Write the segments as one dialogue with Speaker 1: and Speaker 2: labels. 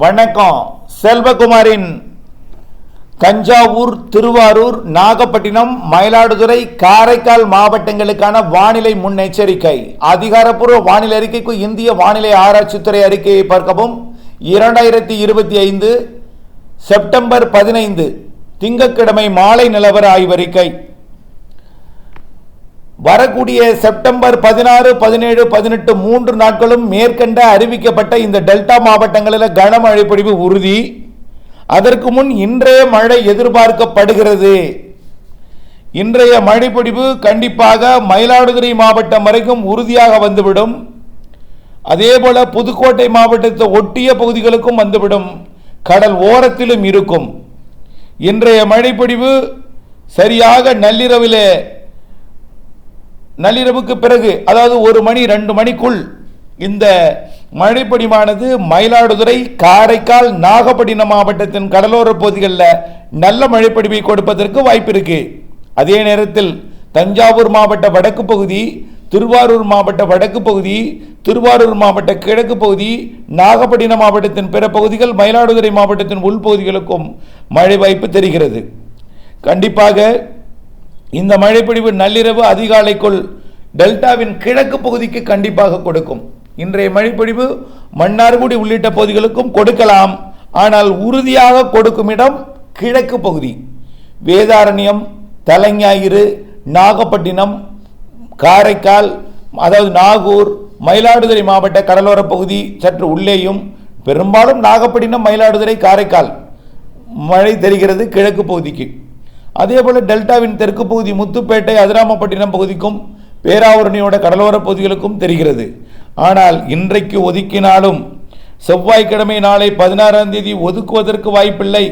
Speaker 1: வணக்கம். செல்வகுமாரின் தஞ்சாவூர் திருவாரூர் நாகப்பட்டினம் மயிலாடுதுறை காரைக்கால் மாவட்டங்களுக்கான வானிலை முன்னெச்சரிக்கை. அதிகாரப்பூர்வ வானிலை அறிக்கைக்கு இந்திய வானிலை ஆராய்ச்சித்துறை அறிக்கையை பார்க்கவும். இரண்டாயிரத்தி இருபத்தி ஐந்து செப்டம்பர் பதினைந்து திங்கட்கிழமை மாலை நிலவர ஆய்வறிக்கை வரக்கூடிய செப்டம்பர் பதினாறு பதினேழு பதினெட்டு மூன்று நாட்களும் மேற்கண்ட அறிவிக்கப்பட்ட இந்த டெல்டா மாவட்டங்களில் கனமழை பொழிவு உறுதி. அதற்கு முன் இன்றைய மழை எதிர்பார்க்கப்படுகிறது. இன்றைய மழைப்பொழிவு கண்டிப்பாக மயிலாடுதுறை மாவட்டம் வரைக்கும் உறுதியாக வந்துவிடும். அதேபோல புதுக்கோட்டை மாவட்டத்தை ஒட்டிய பகுதிகளுக்கும் வந்துவிடும். கடல் ஓரத்திலும் இருக்கும். இன்றைய மழைப்பொழிவு சரியாக நள்ளிரவிலே நள்ளிரவுக்கு பிறகு அதாவது ஒரு மணி ரெண்டு மணிக்குள் இந்த மழைப்படிமானது மயிலாடுதுறை காரைக்கால் நாகப்பட்டினம் மாவட்டத்தின் கடலோர பகுதிகளில் நல்ல மழைப்படிவை கொடுப்பதற்கு வாய்ப்பு இருக்கு. அதே நேரத்தில் தஞ்சாவூர் மாவட்ட வடக்கு பகுதி திருவாரூர் மாவட்ட வடக்கு பகுதி திருவாரூர் மாவட்ட கிழக்கு பகுதி நாகப்பட்டினம் மாவட்டத்தின் பிற பகுதிகள் மயிலாடுதுறை மாவட்டத்தின் உள்பகுதிகளுக்கும் மழை வாய்ப்பு தெரிகிறது. கண்டிப்பாக இந்த மழைப்பிடிவு நள்ளிரவு அதிகாலைக்குள் டெல்டாவின் கிழக்கு பகுதிக்கு கண்டிப்பாக கொடுக்கும். இன்றைய மழைப்பிடிவு மன்னார்குடி உள்ளிட்ட பகுதிகளுக்கும் கொடுக்கலாம். ஆனால் உறுதியாக கொடுக்கும் இடம் கிழக்கு பகுதி. வேதாரண்யம் தலைஞாயிறு நாகப்பட்டினம் காரைக்கால் அதாவது நாகூர் மயிலாடுதுறை மாவட்ட கடலோர பகுதி சற்று உள்ளேயும் பெரும்பாலும் நாகப்பட்டினம் மயிலாடுதுறை காரைக்கால். மழை தெரிகிறது கிழக்கு பகுதிக்கு. அதே போல் டெல்டாவின் தெற்கு பகுதி முத்துப்பேட்டை அதிராமப்பட்டினம் பகுதிக்கும் பேராவூரணியோட கடலோர பகுதிகளுக்கும் தெரிகிறது. ஆனால் இன்றைக்கு ஒதுக்கினாலும் செவ்வாய்க்கிழமை நாளை பதினாறாம் தேதி ஒதுக்குவதற்கு வாய்ப்பில்லை.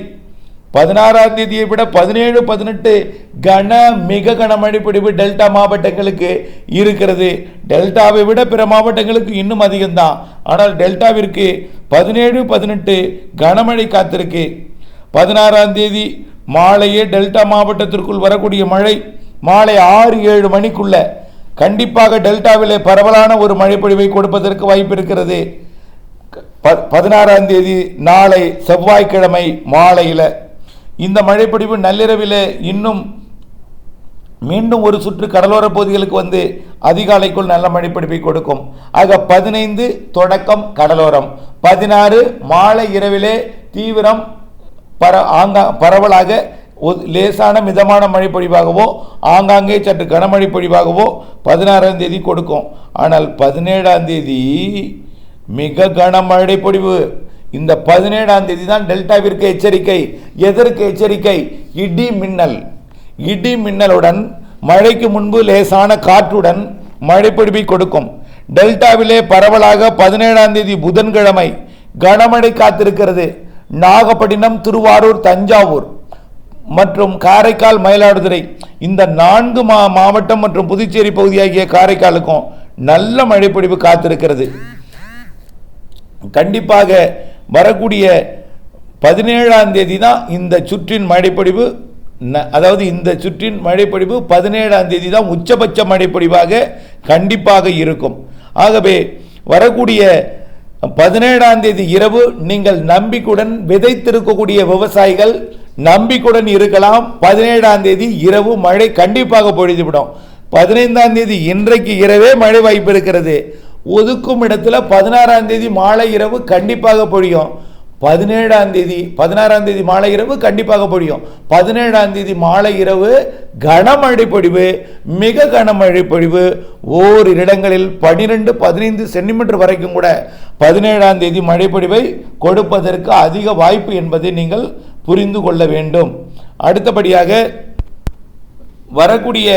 Speaker 1: பதினாறாம் தேதியை விட பதினேழு பதினெட்டு கன மிக கனமழை பிடிவு டெல்டா மாவட்டங்களுக்கு இருக்கிறது. டெல்டாவை விட பிற மாவட்டங்களுக்கு இன்னும் அதிகம்தான். ஆனால் டெல்டாவிற்கு பதினேழு பதினெட்டு கனமழை காத்திருக்கு. பதினாறாம் தேதி மாலையே டெல்டா மாவட்டத்திற்குள் வரக்கூடிய மழை மாலை ஆறு ஏழு மணிக்குள்ள கண்டிப்பாக டெல்டாவிலே பரவலான ஒரு மழைப்பொழிவை கொடுப்பதற்கு வாய்ப்பு இருக்கிறது. ப- பதினாறாம் தேதி நாளை செவ்வாய்க்கிழமை மாலையில். இந்த மழைப்பொழிவு நள்ளிரவில் இன்னும் மீண்டும் ஒரு சுற்று கடலோர பகுதிகளுக்கு வந்து அதிகாலைக்குள் நல்ல மழைப்பிடிப்பை கொடுக்கும். ஆக பதினைந்து தொடக்கம் கடலோரம். பதினாறு மாலை இரவிலே தீவிரம் பர ஆங்கா பரவலாக லேசான மிதமான மழை பொழிவாகவோ ஆங்காங்கே சற்று கனமழை பொழிவாகவோ பதினாறாம் தேதி கொடுக்கும். ஆனால் பதினேழாம் தேதி மிக கனமழை பொழிவு. இந்த பதினேழாம் தேதி தான் டெல்டாவிற்கு எச்சரிக்கை எதற்கு எச்சரிக்கை இடி மின்னல். இடி மின்னலுடன் மழைக்கு முன்பு லேசான காற்றுடன் மழைப்பொழிவை கொடுக்கும். டெல்டாவிலே பரவலாக பதினேழாம் தேதி புதன்கிழமை கனமழை காத்திருக்கிறது. நாகப்பட்டினம் திருவாரூர் தஞ்சாவூர் மற்றும் காரைக்கால் மயிலாடுதுறை. இந்த நான்கு மா மாவட்டம் மற்றும் புதுச்சேரி பகுதியாகிய காரைக்காலுக்கும் நல்ல மழைப்பொழிவு காத்திருக்கிறது. கண்டிப்பாக வரக்கூடிய பதினேழாம் தேதி தான் இந்த சுற்றின் மழைப்பொழிவு. ந- அதாவது இந்த சுற்றின் மழைப்பொழிவு பதினேழாம் தேதி தான் உச்சபட்ச மழைப்பொழிவாக கண்டிப்பாக இருக்கும். ஆகவே வரக்கூடிய பதினேழாம் தேதி இரவு நீங்கள் நம்பிக்குடன் விதைத்திருக்கக்கூடிய விவசாயிகள் நம்பிக்குடன் இருக்கலாம். பதினேழாம் தேதி இரவு மழை கண்டிப்பாக பொழுதுவிடும் பதினைந்தாம் தேதி இன்றைக்கு இரவே மழை வாய்ப்பு இருக்கிறது. ஒதுக்கும் இடத்துல பதினாறாம் தேதி மாலை இரவு கண்டிப்பாக பொழியும். பதினேழாம் தேதி பதினாறாம் தேதி மாலை இரவு கண்டிப்பாக பொழியும். பதினேழாம் தேதி மாலை இரவு கனமழை பொழிவு மிக கனமழை பொழிவு. ஓர் இடங்களில் பனிரெண்டு பதினைந்து சென்டிமீட்டர் வரைக்கும் கூட பதினேழாம் தேதி மழை பொழிவை கொடுப்பதற்கு அதிக வாய்ப்பு என்பதை நீங்கள் புரிந்து கொள்ள வேண்டும். அடுத்தபடியாக வரக்கூடிய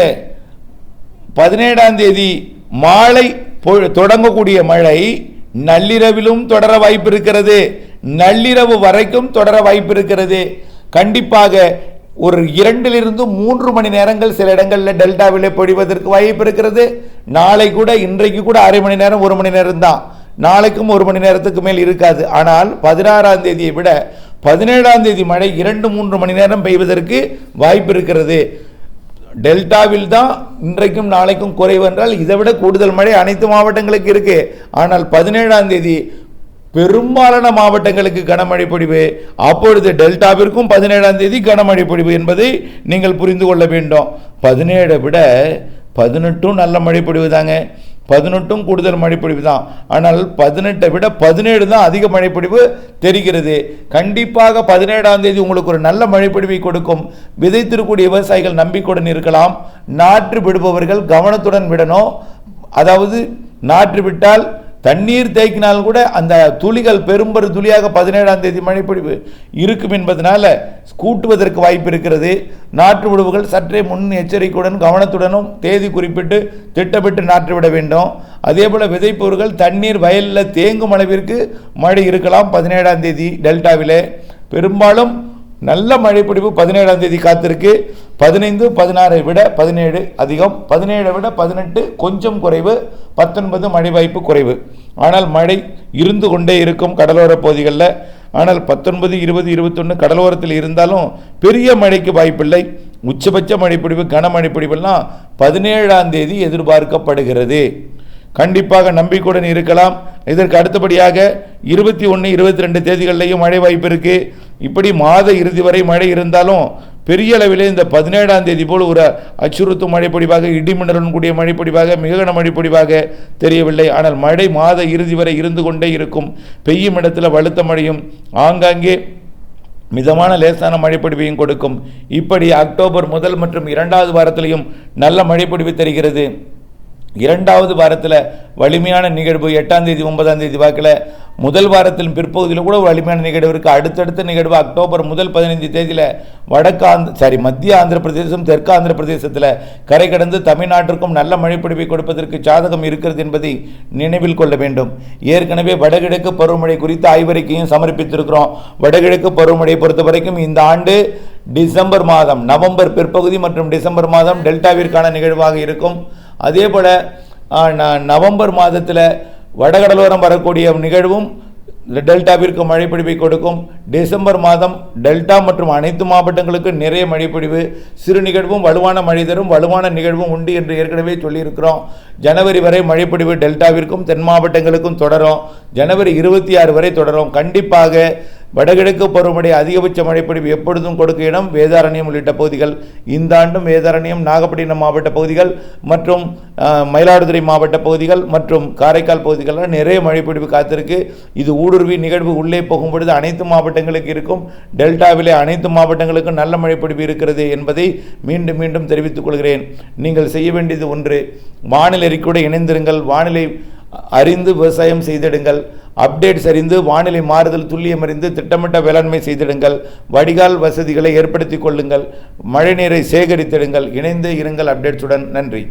Speaker 1: பதினேழாம் தேதி மாலை பொ- தொடங்கக்கூடிய மழை நள்ளிரவிலும் தொடர வாய்ப்பு இருக்கிறது. நள்ளிரவு வரைக்கும் தொடர வாய்ப்பு இருக்கிறது கண்டிப்பாக ஒரு இரண்டிலிருந்து மூன்று மணி நேரங்கள் சில இடங்களில் டெல்டாவில் பொழிவதற்கு வாய்ப்பு இருக்கிறது நாளை கூட இன்றைக்கு கூட அரை மணி நேரம் ஒரு மணி நேரம் தான். நாளைக்கும் ஒரு மணி நேரத்துக்கு மேல் இருக்காது. ஆனால் பதினாறாம் தேதியை விட பதினேழாம் தேதி மழை இரண்டு மூன்று மணி நேரம் பெய்வதற்கு வாய்ப்பு இருக்கிறது டெல்டாவில் தான் இன்றைக்கும் நாளைக்கும் குறைவு என்றால் இதை விட கூடுதல் மழை அனைத்து மாவட்டங்களுக்கு இருக்கு. ஆனால் பதினேழாம் தேதி பெரும்பாலான மாவட்டங்களுக்கு கனமழை பொழிவு. அப்பொழுது டெல்டாவிற்கும் பதினேழாம் தேதி கனமழை பொழிவு என்பதை நீங்கள் புரிந்து கொள்ள வேண்டும். பதினேழை விட பதினெட்டும் நல்ல மழை பொழிவு தாங்க. பதினெட்டும் கூடுதல் மழைப்பொழிவு தான். ஆனால் பதினெட்டை விட பதினேழு தான் அதிக மழைப்பொழிவு தெரிகிறது. கண்டிப்பாக பதினேழாம் தேதி உங்களுக்கு ஒரு நல்ல மழைப்பொழிவை கொடுக்கும். விதைத்திருக்கூடிய விவசாயிகள் நம்பிக்கையுடன் இருக்கலாம். நாற்று விடுபவர்கள் கவனத்துடன் விடணும். அதாவது நாற்று விட்டால் தண்ணீர் தேக்கினால் கூட அந்த துளிகள் பெரும்பெரு துளியாக பதினேழாம் தேதி மழைப்பொழிவு இருக்கும் என்பதனால கூட்டுவதற்கு வாய்ப்பு இருக்கிறது. நாற்று விடுவுகள் சற்றே முன் எச்சரிக்கையுடன் கவனத்துடனும் தேதி குறிப்பிட்டு திட்டமிட்டு நாற்று விட வேண்டும். அதே போல் விதைப்பவர்கள் தண்ணீர் வயலில் தேங்கும் அளவிற்கு மழை இருக்கலாம் பதினேழாம் தேதி டெல்டாவிலே. பெரும்பாலும் நல்ல மழைப்பொழிவு பதினேழாம் தேதி காத்திருக்கு. பதினைந்து பதினாறை விட பதினேழு அதிகம் பதினேழை விட பதினெட்டு கொஞ்சம் குறைவு பத்தொன்பது மழை வாய்ப்பு குறைவு. ஆனால் மழை இருந்து கொண்டே இருக்கும் கடலோர பகுதிகளில் ஆனால் பத்தொன்பது இருபது இருபத்தொன்று கடலோரத்தில் இருந்தாலும் பெரிய மழைக்கு வாய்ப்பில்லை. உச்சபட்ச மழைப்பிடிவு கனமழை பொழிவெல்லாம் பதினேழாம் தேதி எதிர்பார்க்கப்படுகிறது. கண்டிப்பாக நம்பிக்கையுடன் இருக்கலாம். இதற்கு அடுத்தபடியாக இருபத்தி ஒன்று இருபத்தி ரெண்டு தேதிகள்லையும் மழை வாய்ப்பு இருக்குது இப்படி மாத இறுதி வரை மழை இருந்தாலும் பெரிய அளவில் இந்த பதினேழாம் தேதி போல் ஒரு அச்சுறுத்தும் மழைப்பொடிவாக இடிமின்னலுடன் கூடிய மழைப்பொடிவாக மிக கன தெரியவில்லை. ஆனால் மழை மாத இறுதி வரை இருந்து கொண்டே இருக்கும். பெய்யும் இடத்துல வலுத்த மழையும் ஆங்காங்கே மிதமான லேசான மழைப்பொடிவையும் கொடுக்கும். இப்படி அக்டோபர் முதல் மற்றும் இரண்டாவது வாரத்திலையும் நல்ல மழைப்பொடிவு தெரிகிறது. இரண்டாவது வாரத்தில் வலிமையான நிகழ்வு எட்டாம் தேதி ஒன்பதாம் தேதி வாக்கில் முதல் வாரத்தின் பிற்பகுதியில் கூட வலிமையான நிகழ்வு இருக்குது அடுத்தடுத்த நிகழ்வு அக்டோபர் முதல் பதினைஞ்சு தேதியில் வடக்கு ஆந்திர சாரி மத்திய ஆந்திர பிரதேசம் தெற்கு ஆந்திர பிரதேசத்தில் கரை கடந்து தமிழ்நாட்டிற்கும் நல்ல மழைப்பிடிப்பை கொடுப்பதற்கு சாதகம் இருக்கிறது என்பதை நினைவில் கொள்ள வேண்டும். ஏற்கனவே வடகிழக்கு பருவமழை குறித்த ஆய்வறிக்கையும் சமர்ப்பித்திருக்கிறோம். வடகிழக்கு பருவமழையை பொறுத்த வரைக்கும் இந்த ஆண்டு டிசம்பர் மாதம் நவம்பர் பிற்பகுதி மற்றும் டிசம்பர் மாதம் டெல்டாவிற்கான நிகழ்வாக இருக்கும். அதே போல் நவம்பர் மாதத்தில் வடகடலோரம் வரக்கூடிய நிகழ்வும் டெல்டாவிற்கு மழைப்பிடிவை கொடுக்கும். டிசம்பர் மாதம் டெல்டா மற்றும் அனைத்து மாவட்டங்களுக்கும் நிறைய மழைப்பிடிவு. சிறு நிகழ்வும் வலுவான மழை தரும் வலுவான நிகழ்வும் உண்டு என்று ஏற்கனவே சொல்லியிருக்கிறோம். ஜனவரி வரை மழைப்பிடிவு டெல்டாவிற்கும் தென் மாவட்டங்களுக்கும் தொடரும். ஜனவரி இருபத்தி ஆறு வரை தொடரும். கண்டிப்பாக வடகிழக்கு பருவமழை அதிகபட்ச மழைப்பொழிவு எப்பொழுதும் கொடுக்க இடம் வேதாரண்யம் உள்ளிட்ட பகுதிகள். இந்த ஆண்டும் வேதாரண்யம் நாகப்பட்டினம் மாவட்ட பகுதிகள் மற்றும் மயிலாடுதுறை மாவட்ட பகுதிகள் மற்றும் காரைக்கால் பகுதிகளில் நிறைய மழைப்பொழிவு காத்திருக்கு. இது ஊடுருவி நிகழ்வு உள்ளே போகும் பொழுது அனைத்து மாவட்டங்களுக்கு இருக்கும். டெல்டாவிலே அனைத்து மாவட்டங்களுக்கும் நல்ல மழைப்பொழிவு இருக்கிறது என்பதை மீண்டும் மீண்டும் தெரிவித்துக் கொள்கிறேன். நீங்கள் செய்ய வேண்டியது ஒன்று வானிலை அறிக்கையோடு இணைந்திருங்கள். வானிலை அறிந்து விவசாயம் செய்திடுங்கள். அப்டேட்ஸ் அறிந்து வானிலை மாறுதல் துல்லியம் அறிந்து திட்டமிட்ட வேளாண்மை செய்திடுங்கள். வடிகால் வசதிகளை ஏற்படுத்திக் கொள்ளுங்கள். மழைநீரை சேகரித்திடுங்கள். இணைந்து இருங்கள் அப்டேட்ஸுடன். நன்றி.